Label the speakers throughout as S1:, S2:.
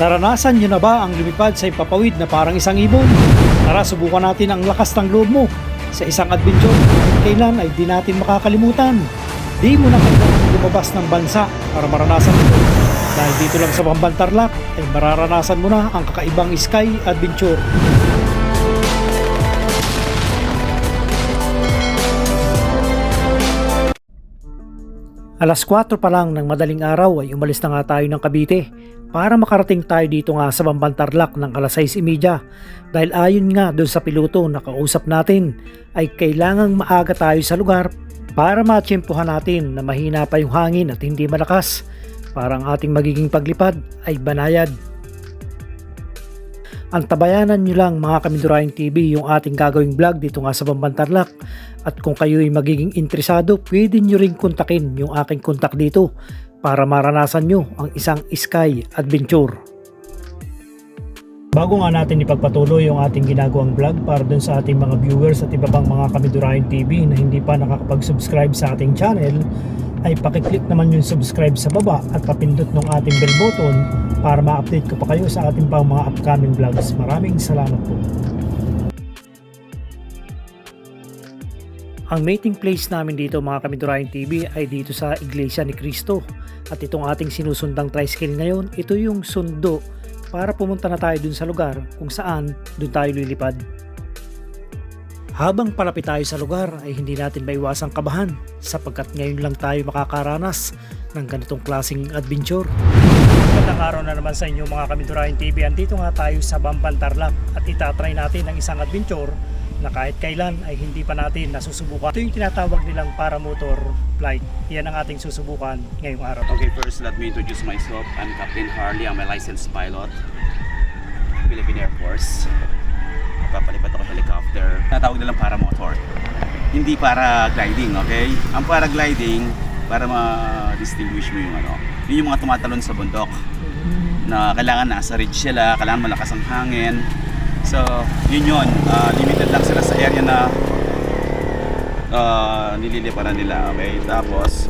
S1: Naranasan nyo na ba ang lumipad sa ipapawid na parang isang ibon? Tara, subukan natin ang lakas ng loob mo sa isang adventure kailan ay di natin makakalimutan. Di mo na kailangan lumabas ng bansa para maranasan ito. Dahil dito lang sa Bamban Tarlac ay mararanasan mo na ang kakaibang sky adventure. Alas 4 pa lang ng madaling araw ay umalis na nga tayo ng Cavite para makarating tayo dito nga sa Bamban Tarlac ng alas 6.30 dahil ayon nga doon sa piloto na kausap natin ay kailangang maaga tayo sa lugar para matsyempohan natin na mahina pa yung hangin at hindi malakas. Para ang ating magiging paglipad ay banayad. Antabayanan nyo lang mga Kamindurahin TV yung ating gagawing vlog dito nga sa Bamban Tarlac at kung kayo ay magiging interesado pwede nyo ring kontakin yung aking kontak dito para maranasan nyo ang isang sky adventure. Bago nga natin ipagpatuloy yung ating ginagawang vlog para dun sa ating mga viewers at iba pang mga Kamindurahin TV na hindi pa nakakapag-subscribe sa ating channel ay pakiclick naman yung subscribe sa baba at papindot ng ating bell button para ma-update ko pa kayo sa ating pang mga upcoming vlogs. Maraming salamat po. Ang mating place namin dito mga Kamindurahin TV ay dito sa Iglesia ni Cristo. At itong ating sinusundang tricycle ngayon, ito yung sundo para pumunta na tayo dun sa lugar kung saan dun tayo lilipad. Habang palapit tayo sa lugar ay hindi natin maiwasang kabahan sapagkat ngayon lang tayo makakaranas ng ganitong klaseng adventure. Magandang araw na naman sa inyo mga Kamindurahin TV. Andito nga tayo sa Bamban Tarlac at itatry natin ang isang adventure na kahit kailan ay hindi pa natin nasusubukan. Ito yung tinatawag nilang paramotor flight. Yan ang ating susubukan ngayong araw.
S2: Okay, first let me introduce myself. I'm Captain Harley. I'm a licensed pilot. Philippine Air Force. Papalipat ako helicopter. Natawag nilang paramotor. Hindi para gliding, okay? Ang paragliding, para ma-distinguish mo yung ano, yun yung mga tumatalon sa bundok na kailangan nasa ridge sila, kailangan malakas ang hangin. So, yun yun. Ah, limited lang sila sa area na uh, nililiparan nila. Okay? Tapos,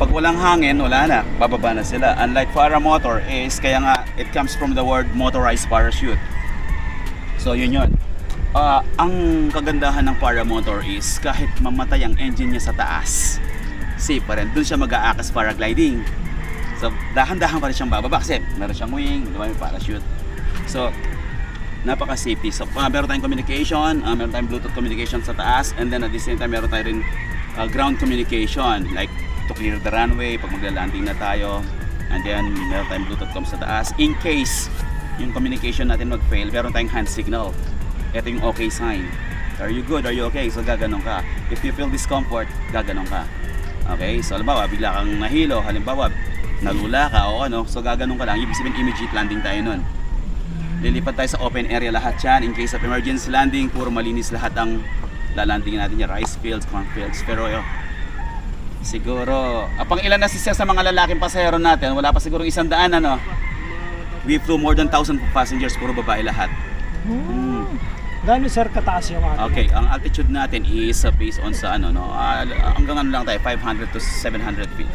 S2: pag walang hangin, wala na. Bababa na sila. Unlike paramotor is, kaya nga, it comes from the word motorized parachute. So, yun yun. Ah, ang kagandahan ng paramotor is, kahit mamatay ang engine niya sa taas, safe pa rin. Doon siya mag-aakas paragliding. So, dahan-dahan pa rin siyang bababa kasi meron siyang wing, di ba, may parachute. So, napaka-safety. So, uh, meron tayong communication, uh, meron tayong Bluetooth communication sa taas, and then at the same time, meron tayong rin uh, ground communication, like to clear the runway, pag magla-landing na tayo, and then meron tayong Bluetooth com sa taas. In case yung communication natin mag-fail, meron tayong hand signal. Ito yung okay sign. Are you good? Are you okay? So, gaganong ka. If you feel discomfort, gaganong ka. Okay? So, halimbawa, bigla kang nahilo, halimbawa, nalula ka o ano, so gaganong ka lang. Ibig sabihin, immediate landing tayo nun. Lilipat tayo sa open area lahat yan. In case of emergency landing, puro malinis lahat ang lalanding natin yan. Rice fields, corn fields. Pero yo, siguro, ah, pang ilan na siya sa mga lalaking pasahero natin? Wala pa siguro isang daan ano? We flew more than 1,000 passengers, puro babae lahat. Mm.
S1: Gano'n sir kataas yung ating?
S2: Okay, ang altitude natin is uh, based on sa ano no, ah, hanggang ano lang tayo 500 to 700 feet.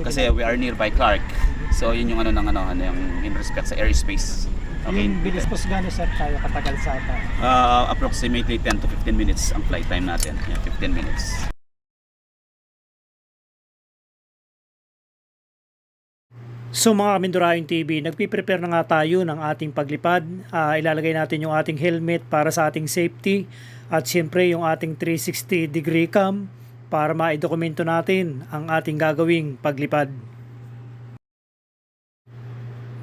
S2: Kasi we are nearby Clark. So yun yung ano ng ano, ano yung in respect sa airspace. Okay.
S1: Yung bilis po gano'n sir tayo katagal sa ata?
S2: Uh, approximately 10 to 15 minutes ang flight time natin. Yeah, 15 minutes.
S1: So mga Kamindurahin TV, nagpiprepare na nga tayo ng ating paglipad. Ah, ilalagay natin yung ating helmet para sa ating safety at siyempre yung ating 360 degree cam para maidokumento natin ang ating gagawing paglipad.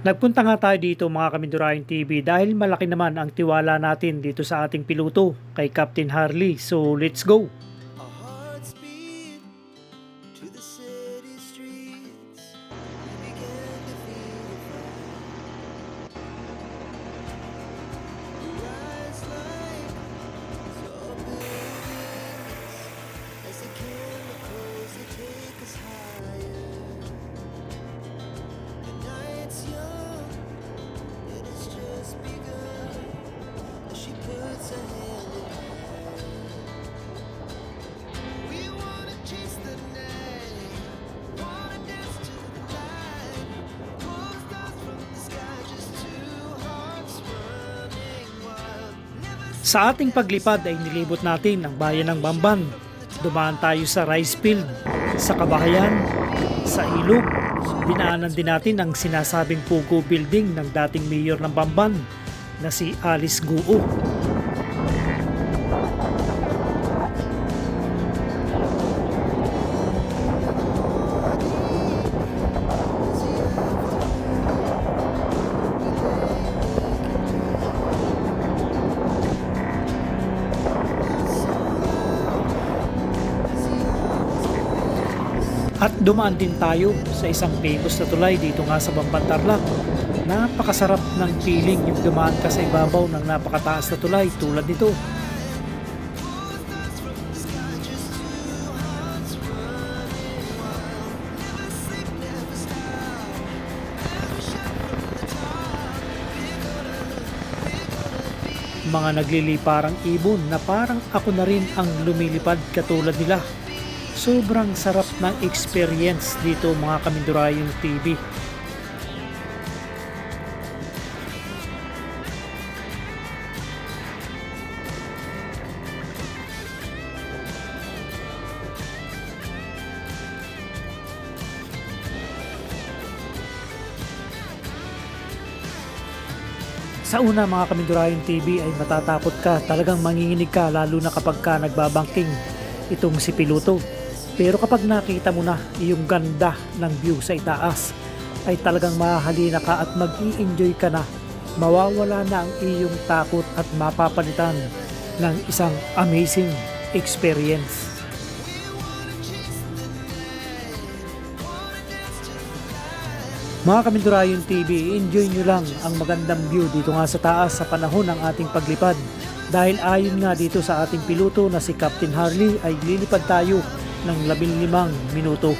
S1: Nagpunta nga tayo dito mga Kamindurahin TV dahil malaki naman ang tiwala natin dito sa ating piloto kay Captain Harley. So let's go!
S3: Sa ating paglipad ay nilibot natin ang bayan ng Bamban. Dumaan tayo sa rice field, sa kabahayan, sa ilog. Dinaanan din natin ang sinasabing Pugo Building ng dating mayor ng Bamban na si Alice Guo. At dumaan din tayo sa isang famous na tulay dito nga sa Bamban Tarlac. Napakasarap ng feeling yung dumaan ka sa ibabaw ng napakataas na tulay tulad nito. Mga nagliliparang ibon na parang ako na rin ang lumilipad katulad nila. Sobrang sarap ng experience dito mga Kamindurayong TV. Sa una mga Kamindurayong TV ay matatakot ka, talagang manginginig ka lalo na kapag ka nagbabangking itong si Piluto. Pero kapag nakita mo na yung ganda ng view sa itaas, ay talagang mahahalina ka at mag enjoy ka na. Mawawala na ang iyong takot at mapapalitan ng isang amazing experience. Mga Kamindurayon TV, enjoy nyo lang ang magandang view dito nga sa taas sa panahon ng ating paglipad. Dahil ayon nga dito sa ating piloto na si Captain Harley ay lilipad tayo ng 15 minuto.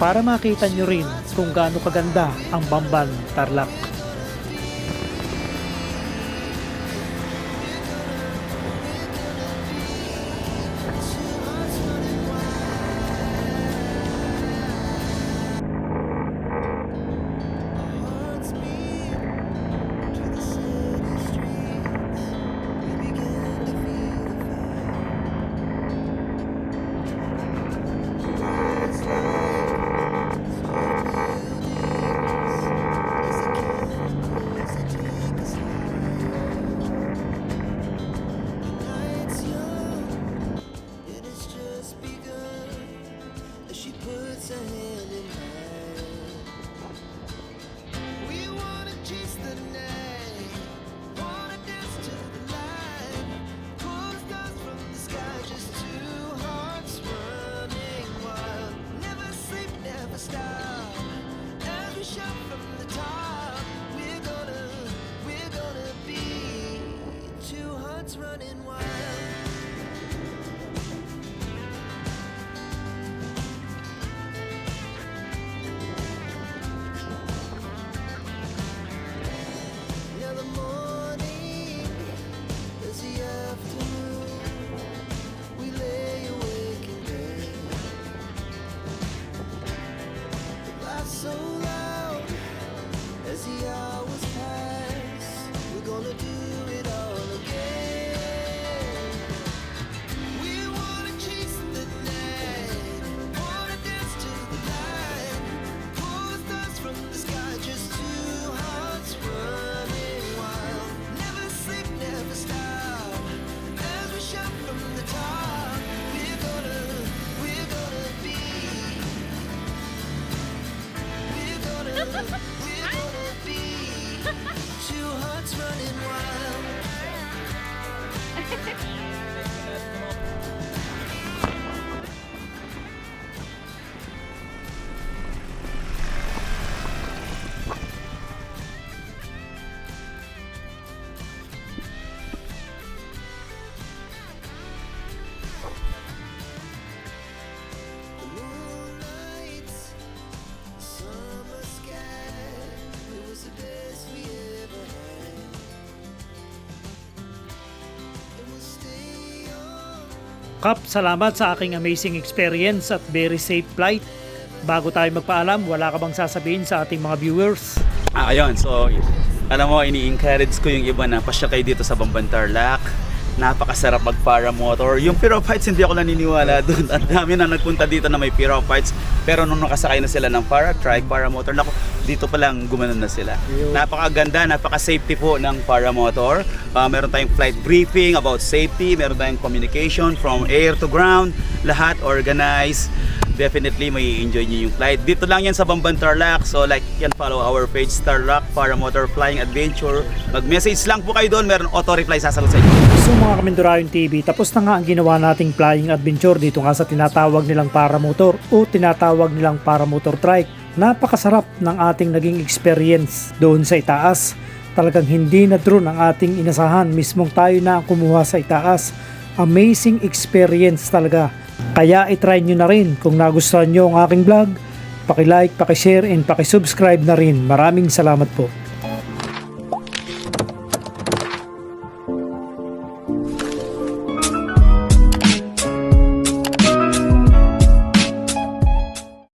S3: Para makita nyo rin kung gaano kaganda ang Bamban Tarlac. Kap, salamat sa aking amazing experience at very safe flight. Bago tayo magpaalam, wala ka bang sasabihin sa ating mga viewers?
S2: Ah, ayun. So, Alam mo, ini-encourage ko yung iba na pasya kayo dito sa Bambantarlac. Napakasarap mag paramotor. Yung Pyrophytes, hindi ako naniniwala doon. Ang dami na nagpunta dito na may Pyrophytes. Pero nung nakasakay na sila ng para trike, paramotor, nako, dito pa lang gumanon na sila. Napakaganda, napaka-safety po ng paramotor. Ah, meron tayong flight briefing about safety, meron tayong communication from air to ground, lahat organized. Definitely may enjoy niyo yung flight. Dito lang yan sa Bamban Tarlac. So like yan follow our page Tarlac Paramotor Flying Adventure. Mag-message lang po kayo doon. Meron auto reply sasagot sa inyo.
S1: So mga Kamindurayon TV, tapos na nga ang ginawa nating flying adventure dito nga sa tinatawag nilang paramotor o tinatawag nilang paramotor trike. Napakasarap ng ating naging experience doon sa itaas. Talagang hindi na drone ang ating inasahan. Mismong tayo na kumuha sa itaas. Amazing experience talaga. Kaya itry nyo na rin kung nagustuhan nyo ang aking vlog. Paki-like, paki-share, and paki-subscribe na rin. Maraming salamat po.